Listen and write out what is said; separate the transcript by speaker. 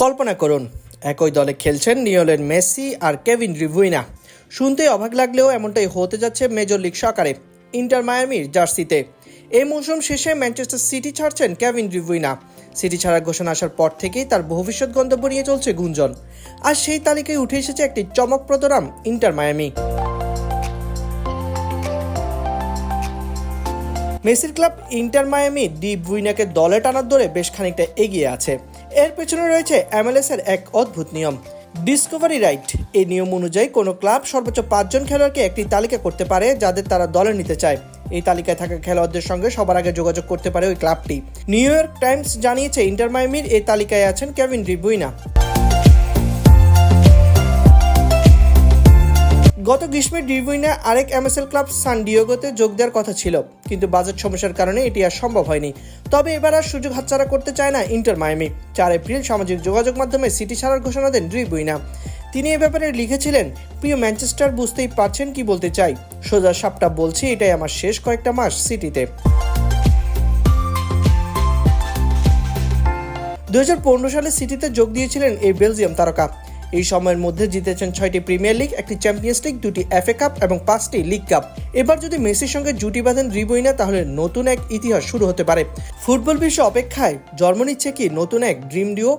Speaker 1: কল্পনা করুন, একই দলে খেলছেন নিওলেন মেসি আর কেভিন রিভুইনা শুনতে অবাক লাগলেও এমনটাই হতে যাচ্ছে মেজর লিগ সকারে ইন্টার মায়ামির জার্সিতে। এই মৌসুম শেষে ম্যানচেস্টার সিটি ছাড়ছেন কেভিন রিভুইনা সিটি ছাড়ার ঘোষণা আসার পর থেকেই তার ভবিষ্যৎ গন্তব্য নিয়ে চলছে গুঞ্জন। আর সেই তালিকায় উঠে এসেছে একটি চমকপ্রদ নাম ইন্টার মায়ামি। মেসির ক্লাব ইন্টার মায়ামি ডি বুইনাকে দলে টানার দৌড়ে বেশ খানিকটা এগিয়ে আছে। এর পেছনে রয়েছে এমএলএস এর এক অদ্ভুত নিয়ম। ডিসকভারি রাইট এই নিয়ম অনুযায়ী কোনো ক্লাব সর্বোচ্চ পাঁচজন খেলোয়াড়কে একটি তালিকা করতে পারে যাদের তারা দলে নিতে চায়। এই তালিকায় থাকা খেলোয়াড়দের সঙ্গে সবার আগে যোগাযোগ করতে পারে ওই ক্লাবটি। নিউ ইয়র্ক টাইমস জানিয়েছে ইন্টার মায়ামির এই তালিকায় আছেন কেভিন রিবুইনা গত গ্রীষ্মে ডিভুইনা আরেক এমএসএল ক্লাব সান ডিওগোতে যোগ দেওয়ার কথা ছিল, কিন্তু বাজেট সমস্যার কারণে এটি আর সম্ভব হয়নি। তবে এবার আর সুযোগ হাতছাড়া করতে চায় না ইন্টার মায়ামি। চার এপ্রিল সামাজিক যোগাযোগ মাধ্যমে সিটি ছাড়ার ঘোষণা দেন ডিভুইনা তিনি এ ব্যাপারে লিখেছিলেন, প্রিয় ম্যানচেস্টার বুঝতেই পারছেন কি বলতে চাই। সোজা সাপটা বলছি, এটাই আমার শেষ কয়েকটা মাস সিটিতে। দুহাজার পনেরো সালে সিটিতে যোগ দিয়েছিলেন এই বেলজিয়াম তারকা। এই সময়ের মধ্যে জিতেছেন ছয়টি প্রিমিয়ার লিগ, একটি চ্যাম্পিয়ন্স লিগ, দুটি এফএ কাপ এবং পাঁচটি লিগ কাপ। এবার যদি মেসির সঙ্গে জুটি বাঁধেন রিবইনা, তাহলে নতুন এক ইতিহাস শুরু হতে পারে। ফুটবল বিশ্ব অপেক্ষায় জন্ম নিচ্ছে কি নতুন এক ড্রিম ডিও